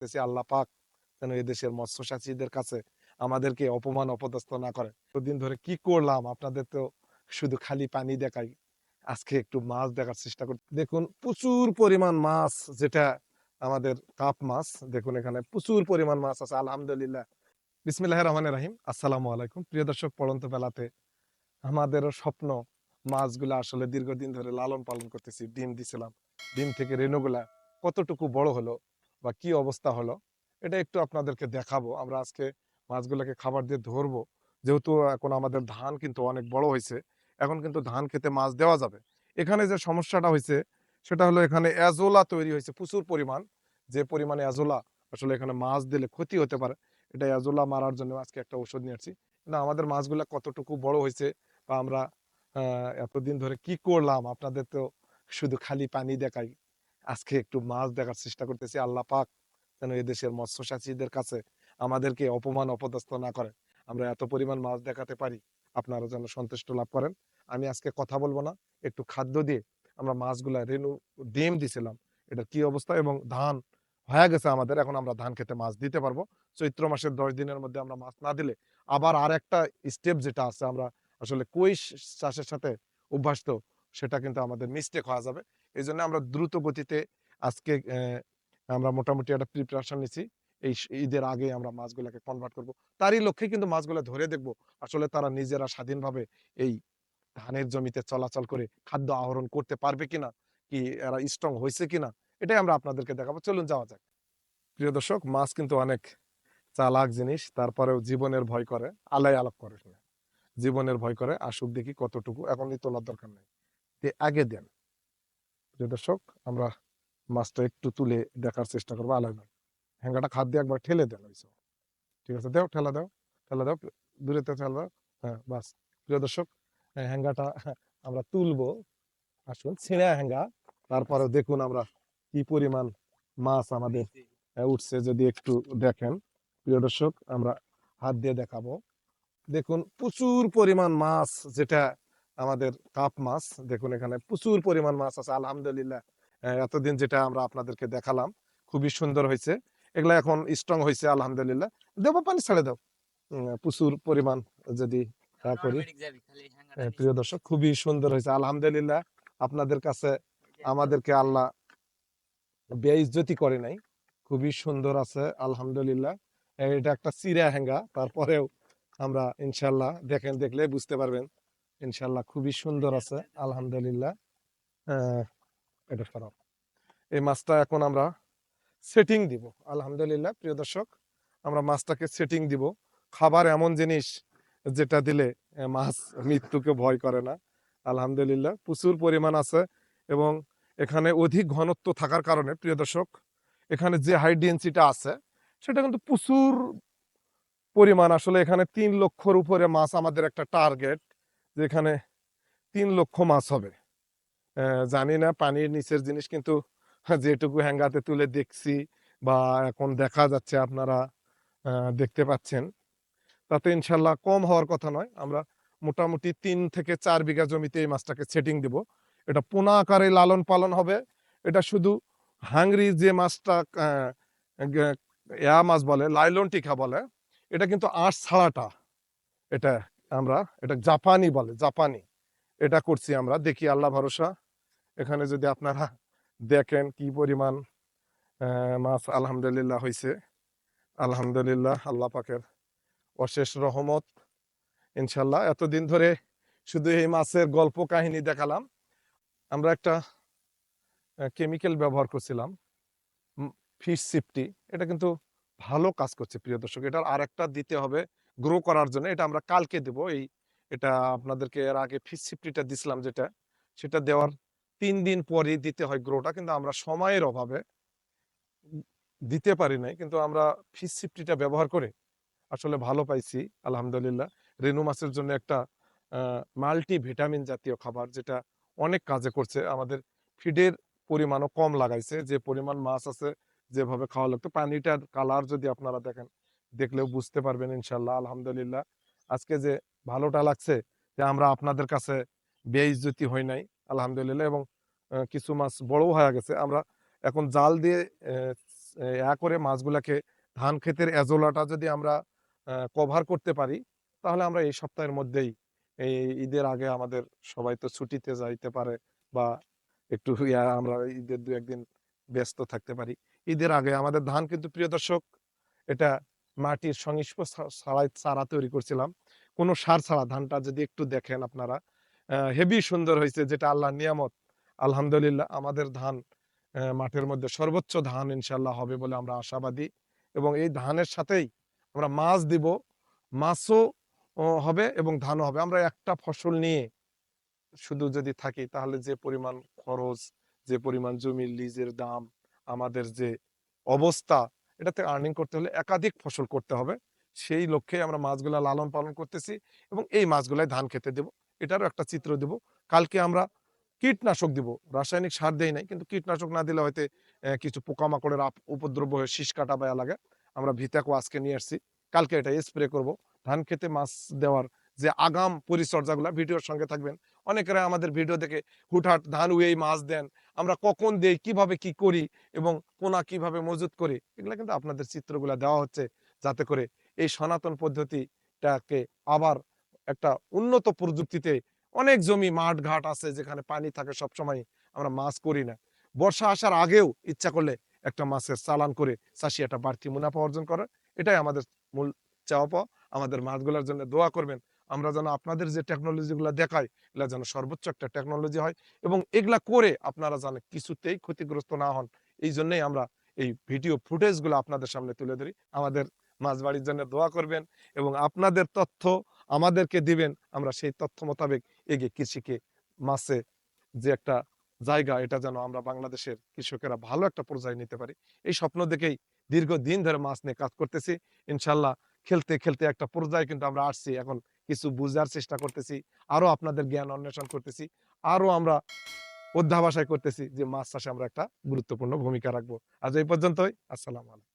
করতেছি আল্লাহ পাক যেন এদেশের মৎস্যচাষীদের কাছে আমাদেরকে অপমান, অপদস্থ না করে। দিন ধরে কি করলাম? আপনাদের তো শুধু খালি পানি দেখাই। আজকে একটু মাছ দেখার চেষ্টা করি দেখুন, প্রচুর পরিমাণ মাছ যেটা আমাদের কাপ মাছ, দেখুন এখানে প্রচুর পরিমাণ মাছ আছে, আলহামদুলিল্লাহ। বিসমিল্লাহ রহমান রাহিম। আসসালামু আলাইকুম। প্রিয় দর্শক, পড়ন্ত বেলাতে আমাদেরও স্বপ্ন মাছগুলা আসলে দীর্ঘদিন ধরে লালন পালন করতেছি। ডিম দিছিলাম। ডিম থেকে রেণুগুলা কতটুকু বড় হলো বা কি অবস্থা হলো? এটা একটু আপনাদেরকে দেখাবো। আমরা আজকে মাছগুলোকে খাবার দিয়ে ধরবো। যেহেতু এখন আমাদের ধান কিন্তু অনেক বড় হয়েছে, এখন কিন্তু ধান খেতে মাছ দেওয়া যাবে। এখানে যে সমস্যাটা হয়েছে, সেটা হলো এখানে অ্যাজোলা তৈরি হয়েছে প্রচুর পরিমাণ। যে পরিমাণে অ্যাজোলা আসলে এখানে মাছ দিলে ক্ষতি হতে পারে। এটা অ্যাজোলা মারার জন্য আজকে একটা ওষুধ নিয়ে আসছি। কিন্তু আমাদের মাছগুলা কতটুকু বড় হয়েছে বা আমরা এতদিন ধরে কি করলাম, আপনাদের তো শুধু খালি পানি দেখাই। আজকে একটু মাছ দেখার চেষ্টা করতেছি। আল্লাহ পাক যেন এদেশের মৎস্যচাষীদের কাছে আমাদেরকে অপমান, অপদস্থ না করে আমরা এত পরিমাণ মাছ দেখাতে পারি, আপনারা যেন সন্তুষ্ট লাভ করেন। আমি আজকে কথা বলব না, একটু খাদ্য দিয়ে আমরা মাছগুলা রেনু, ডিম দিছিলাম, এটার কি অবস্থা? এবং ধান হয়ে গেছে আমাদের, এখন আমরা ধান খেতে মাছ দিতে পারব। চৈত্র মাসের দশ দিনের মধ্যে আমরা মাছ না দিলে আবার আর একটা স্টেপ যেটা আছে, আমরা আসলে কই চাষের সাথে অভ্যস্ত, সেটা কিন্তু আমাদের মিস্টেক হওয়া যাবে। এই জন্য আমরা দ্রুত গতিতে আজকে আমরা মোটামুটি একটা প্রিপারেশন নিছি। এই ঈদের আগে আমরা মাছগুলোকে কনভার্ট করব। তারই লক্ষ্যে কিন্তু মাছগুলো ধরে দেখব। আসলে তারা নিজেরা স্বাধীনভাবে এই ধানের জমিতে চলাচল করে খাদ্য আহরণ করতে পারবে কিনা? কি এরা স্ট্রং হয়েছে কিনা? এটাই আমরা আপনাদেরকে দেখাবো। চলুন যাওয়া যাক। প্রিয় দর্শক, মাছ কিন্তু অনেক চালাক জিনিস, তারপরেও জীবনের ভয় করে, আলাই আলাপ করে। জীবনের ভয় করে, আসুক দেখি কতটুকু। এখনই তোলার দরকার নেই। আগে দেন। প্রিয় দর্শক আমরা মাছটা একটু তুলে দেখার চেষ্টা করব নয় হ্যাঙ্গাটা খাদ দিয়ে একবার ঠেলে দেন ওই ঠিক আছে দাও ঠেলা দাও ঠেলা দাও দূরে তো ঠেলা দাও। হ্যাঁ বাস। প্রিয় দর্শক হ্যাঁ, হ্যাঙ্গাটা আমরা তুলবো। আসুন ছিঁড়া হ্যাঙ্গা তারপরে দেখুন আমরা কি পরিমাণ মাছ আমাদের উঠছে যদি একটু দেখেন। প্রিয় দর্শক আমরা হাত দিয়ে দেখাবো। দেখুন প্রচুর পরিমাণ মাছ যেটা আমাদের কাপ মাছ দেখুন এখানে প্রচুর পরিমাণ মাছ আছে আলহামদুলিল্লাহ। এতদিন যেটা আমরা আপনাদেরকে দেখালাম খুবই সুন্দর হয়েছে। এগুলা এখন স্ট্রং হয়েছে আলহামদুলিল্লাহ। দেবো পানি ছেড়ে দাও। প্রচুর পরিমাণ যদি করি। প্রিয় দর্শক খুবই সুন্দর হয়েছে। আলহামদুলিল্লাহ আপনাদের কাছে আমাদেরকে আল্লাহ বেইজ্জতি করে নাই। খুবই সুন্দর আছে আলহামদুলিল্লাহ। এটা একটা চিরা হ্যাঙ্গা তারপরেও আমরা ইনশাল্লাহ দেখেন দেখলে বুঝতে পারবেন। ইনশাল্লাহ খুবই সুন্দর আছে, আলহামদুলিল্লাহ। এটা সরাও এই মাছটা এখন আমরা সেটিং দিব, আলহামদুলিল্লাহ। প্রিয় দর্শক, আমরা মাছটাকে সেটিং দিব। খাবার এমন জিনিস যেটা দিলে মাছ মৃত্যুকে ভয় করে না। আলহামদুলিল্লাহ, প্রচুর পরিমাণ আছে এবং এখানে অধিক ঘনত্ব থাকার কারণে, প্রিয় দর্শক, এখানে যে হাই ডেন্সিটা আছে, সেটা কিন্তু প্রচুর পরিমাণ। আসলে এখানে তিন লক্ষর উপরে মাছ আমাদের একটা টার্গেট যেখানে তিন লক্ষ মাছ হবে। জানি না, পানির নিচের জিনিস কিন্তু যেটুকু হ্যাঙ্গাতে তুলে দেখছি বা এখন দেখা যাচ্ছে আপনারা দেখতে পাচ্ছেন। তাতে ইনশাল্লাহ কম হওয়ার কথা নয়। আমরা মোটামুটি তিন থেকে চার বিঘা জমিতে এই মাছটাকে সেটিং দিব। এটা পোনা আকারে লালন পালন হবে। এটা শুধু হাংরি যে মাছটা ইয়া মাছ বলে, লাইলন টিকা বলে, এটা কিন্তু আঁশ ছাড়াটা, এটা আমরা, এটা জাপানি বলে, জাপানি। এটা করছি আমরা, দেখি আল্লাহ ভরসা। এখানে যদি আপনারা দেখেন কি পরিমাণ মাছ আলহামদুলিল্লাহ হয়েছে আলহামদুলিল্লাহ, আল্লাহ পাকের অশেষ রহমত। ইনশাল্লাহ এতদিন ধরে শুধু এই মাছের গল্প কাহিনী দেখালাম। আমরা একটা কেমিক্যাল ব্যবহার করছিলাম ফিশ সিফটি এটা কিন্তু ভালো কাজ করছে, প্রিয় দর্শক। এটার আর একটা দিতে হবে। গ্রো করার জন্য, এটা আমরা কালকে দেব। এই, এটা আপনাদেরকে এর আগে ফিশ সিফটিটা দিছিলাম যেটা, সেটা দেওয়ার তিন দিন পরই দিতে হয় গ্রোটা কিন্তু আমরা সময়ের অভাবে দিতে পারি নাই, কিন্তু আমরা ফিশ সিফটিটা ব্যবহার করে আসলে ভালো পাইছি, আলহামদুলিল্লাহ। রেনু মাছের জন্য একটা মাল্টি ভিটামিন জাতীয় খাবার যেটা অনেক কাজে করছে, আমাদের ফিডের পরিমাণও কম লাগাইছে, যে পরিমাণ মাছ আছে যেভাবে খাওয়া লাগতো। পানিটার কালার যদি আপনারা দেখেন দেখলেও বুঝতে পারবেন ইনশাল্লাহ, আলহামদুলিল্লাহ। আজকে যে ভালোটা লাগছে যে আমরা আপনাদের কাছে বেইজ্জতি হই নাই, আলহামদুলিল্লাহ, এবং কিছু মাছ বড়ও হয়ে গেছে। আমরা এখন জাল দিয়ে ইয়া করে মাছগুলাকে ধান ক্ষেতের এজলাটা যদি আমরা কভার করতে পারি, তাহলে আমরা এই সপ্তাহের মধ্যেই এই ঈদের আগে আমাদের সবাই তো ছুটিতে যাইতে পারে বা একটু আমরা ঈদের দু একদিন ব্যস্ত থাকতে পারি। ঈদের আগে আমাদের ধান কিন্তু, প্রিয় দর্শক, এটা মাটির সংস্পর্শ ছাড়াই চারা তৈরি করছিলাম। কোনো সার ছাড়া ধানটা যদি একটু দেখেন আপনারা হেভি সুন্দর হয়েছে যেটা আল্লাহ নিয়ামত। আলহামদুলিল্লাহ আমাদের ধান মাঠের মধ্যে সর্বোচ্চ ধান ইনশাল্লাহ হবে বলে আমরা আশাবাদী এবং এই ধানের সাথেই আমরা মাছ দিব, মাছও হবে এবং ধানও হবে। আমরা একটা ফসল নিয়ে শুধু যদি থাকি তাহলে যে পরিমাণ খরচ, যে পরিমাণ জমির লিজের দাম, আমাদের যে অবস্থা এটাতে আর্নিং করতে হলে একাধিক ফসল করতে হবে। সেই লক্ষ্যে আমরা মাছগুলা লালন পালন করতেছি এবং এই মাছগুলাই ধান খেতে দেব। এটারও একটা চিত্র দেব। কালকে আমরা কীটনাশক দিব। রাসায়নিক সার দেই নাই, কিন্তু কীটনাশক না দিলে হয়তো কিছু পোকামাকড়ের উপদ্রব হয়ে শীষ কাটা বা লাগে। আমরা ভিতাকো আজকে নিয়ে আসছি। কালকে এটা স্প্রে করব। ধান খেতে মাছ দেওয়ার যে আগাম পরিচর্যাগুলো, ভিডিওর সঙ্গে থাকবেন। অনেকেরা আমাদের ভিডিও দেখে হুটহাট ধান উয়েই মাছ দেন। আমরা কখন দেই, কীভাবে কি করি এবং কোনা কীভাবে মজুত করি, এগুলো কিন্তু আপনাদের চিত্রগুলো দেওয়া হচ্ছে যাতে করে এই সনাতন পদ্ধতিটাকে আবার একটা উন্নত প্রযুক্তিতে অনেক জমি মাঠ ঘাট আছে যেখানে পানি থাকে সব সময় আমরা মাছ করি না। বর্ষা আসার আগেও ইচ্ছা করলে একটা মাছের চালান করে চাষি একটা বাড়তি মুনাফা অর্জন করে এটাই আমাদের মূল চাওয়া আমাদের মাছগুলোর জন্য দোয়া করবেন। আমরা যেন আপনাদের যে টেকনোলজিগুলো দেখাই, এগুলো যেন সর্বোচ্চ একটা টেকনোলজি হয় এবং এগুলা করে আপনারা যেন কিছুতেই ক্ষতিগ্রস্ত না হন। এই জন্যই আমরা এই ভিডিও ফুটেজগুলো আপনাদের সামনে তুলে ধরি। আমাদের মাছ বাড়ির জন্য দোয়া করবেন এবং আপনাদের তথ্য আমাদেরকে দিবেন। আমরা সেই তথ্য মোতাবেক এগিয়ে কৃষিকে মাছে যে একটা জায়গা, এটা যেন আমরা বাংলাদেশের কৃষকেরা ভালো একটা পর্যায়ে নিতে পারি। এই স্বপ্ন দেখেই দীর্ঘদিন ধরে মাছ নিয়ে কাজ করতেছি। ইনশাল্লাহ খেলতে খেলতে একটা পর্যায়ে কিন্তু আমরা আসছি। এখন কিছু বুঝার চেষ্টা করতেছি, আরও আপনাদের জ্ঞান অন্বেষণ করতেছি, আরও আমরা অধ্যাবাসায় করতেছি যে মাছ চাষে আমরা একটা গুরুত্বপূর্ণ ভূমিকা রাখব। আজ এই পর্যন্তই, আসসালাম আলাইকুম।